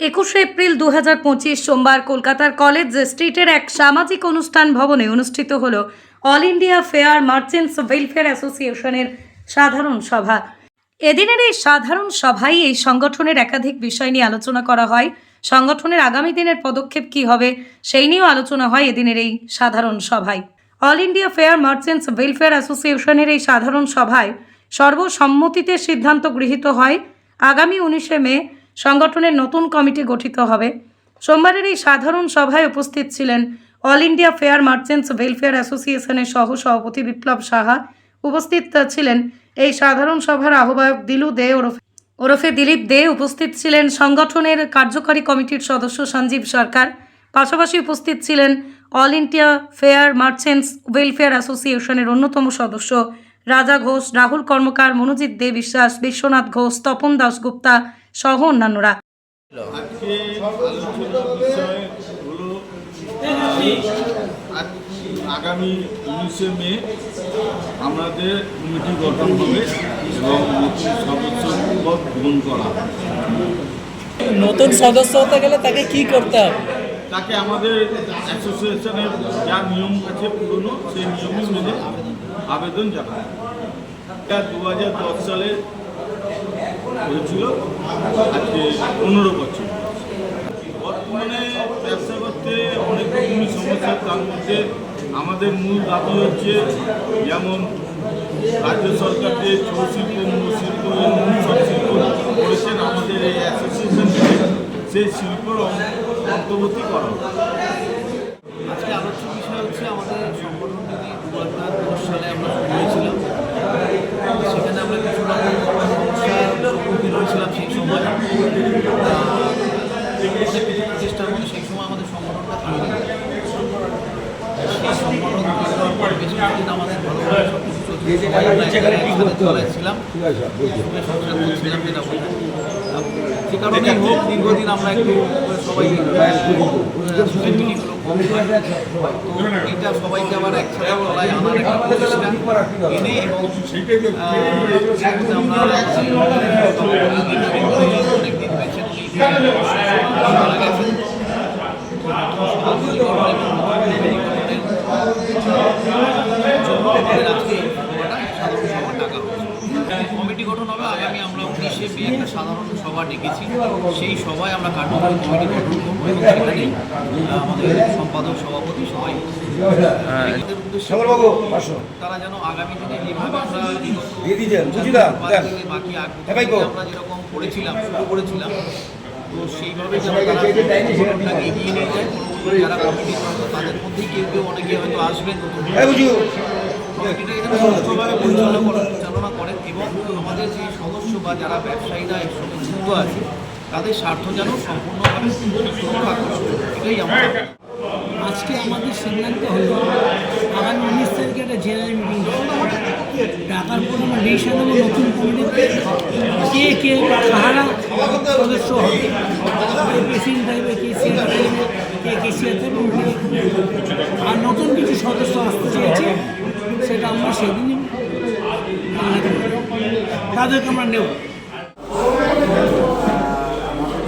একুশে এপ্রিল দু পঁচিশ সোমবার কলকাতার কলেজ স্ট্রিটের এক সামাজিক অনুষ্ঠান ভবনে অনুষ্ঠিত হল all India fair merchants welfare অ্যাসোসিয়েশনের সাধারণ সভা। এদিনের এই সাধারণ সভায় এই সংগঠনের একাধিক বিষয় নিয়ে আলোচনা করা হয়। সংগঠনের আগামী দিনের পদক্ষেপ কী হবে সেই নিয়েও আলোচনা হয় এদিনের এই সাধারণ সভায়। All India fair merchants welfare অ্যাসোসিয়েশনের এই সাধারণ সভায় সর্বসম্মতিতে সিদ্ধান্ত গৃহীত হয়। আগামী উনিশে মে সংগঠনের নতুন কমিটি গঠিত হবে। সোমবারের এই সাধারণ সভায় উপস্থিত ছিলেন all India fair merchants welfare অ্যাসোসিয়েশনের সহ সভাপতি বিপ্লব সাহা। উপস্থিত ছিলেন এই সাধারণ সভার আহ্বায়ক দিলু দে ওরফে ওরফে দিলীপ দে। উপস্থিত ছিলেন সংগঠনের কার্যকরী কমিটির সদস্য সঞ্জীব সরকার। পাশাপাশি উপস্থিত ছিলেন all India fair merchants welfare অ্যাসোসিয়েশনের অন্যতম সদস্য রাজা ঘোষ, রাহুল কর্মকার, মনোজিৎ দে বিশ্বাস, বিশ্বনাথ ঘোষ, তপন দাশগুপ্তা সহ অন্যান্যরা। বিষয় হলো আহ, আগামী উনিশে মে আমাদের কমিটি গঠন হবে এবং নতুন সদস্য পদ গ্রহণ করা নতুন সদস্য হতে গেলে তাকে কি করতে হবে? তাকে আমাদের অ্যাসোসিয়েশনের যা নিয়ম আছে পুরনো সেই নিয়মই মেনে আবেদন জানায় এটা দু হাজার দশ সালে হয়েছিল আজকে পনেরো বছর। বর্তমানে ব্যবসা করতে অনেক রকমই সমস্যা তার মধ্যে আমাদের মূল দাবি হচ্ছে যেমন রাজ্য সরকার যে ছৌ শিল্প এবং মূল শিল্প করেছেন আমাদের এই অ্যাসোসিয়েশন সেই শিল্পর অং- অন্তর্ভুক্তি করা আজকে আলোচ্য বিষয় হচ্ছে আমাদের সংগঠন যদি দু হাজার সালে আমরা শুরু হয়েছিলাম সেখানে আমরা কিছু রকম সমস্যার সম্মুখীন হয়েছিলাম সেই সময় আহ, অনেক কিছু প্রচেষ্টার মধ্যে সেই সময় আমাদের সংগঠনটা তৈরি হয়। সেই সংগঠন তৈরি হওয়ার পর বেশ কিছুদিন দীর্ঘদিন আমরা সবাইকে আবার একসাথে তলায় আনার একটা প্রচেষ্টা কমিটি গঠন হবে। আগামী আমরা উনিশে মে একটা সাধারণ সভা ডেকেছি। সেই সভায় আমরা কার্যকরী কমিটি গঠন করব এবং সেখানে আমাদের সম্পাদক সভাপতি সবাই তারা যেন আগামী দিনে যেভাবে আমরা। বাকি আমরা যেরকম করেছিলাম শুরু করেছিলাম তো সেইভাবে যেন এগিয়ে নিয়ে যায় যারা কমিটি তাদের মধ্যেই কেউ কেউ অনেকে হয়তো আসবেন। কমিটিটা যেন সুষ্ঠুভাবে পরিচালনা পরিচালনা করেন এবং আমাদের যে সদস্য বা যারা ব্যবসায়ীরা এর সঙ্গে যুক্ত আছে তাদের স্বার্থ যেন সম্পূর্ণভাবে এটাই আমরা আজকে আমাদের সিদ্ধান্ত হলো আগামী উনিশ তারিখে একটা জেনারেল মিটিং ডাকার পর ডিসিশন নেব নতুন কমিটিতে কে কে কাহারা সদস্য হবে? প্রেসিডেন্ট থাকবে কে সিআর থাকবে কে কে সিআর থাকবে আর নতুন কিছু সদস্য আসতে চেয়েছে, সেটা আমরা সেদিনই তাদেরকে আমরা নেব।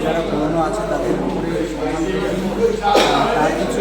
যারা পুরনো আছে তাদের উপরে তার কিছু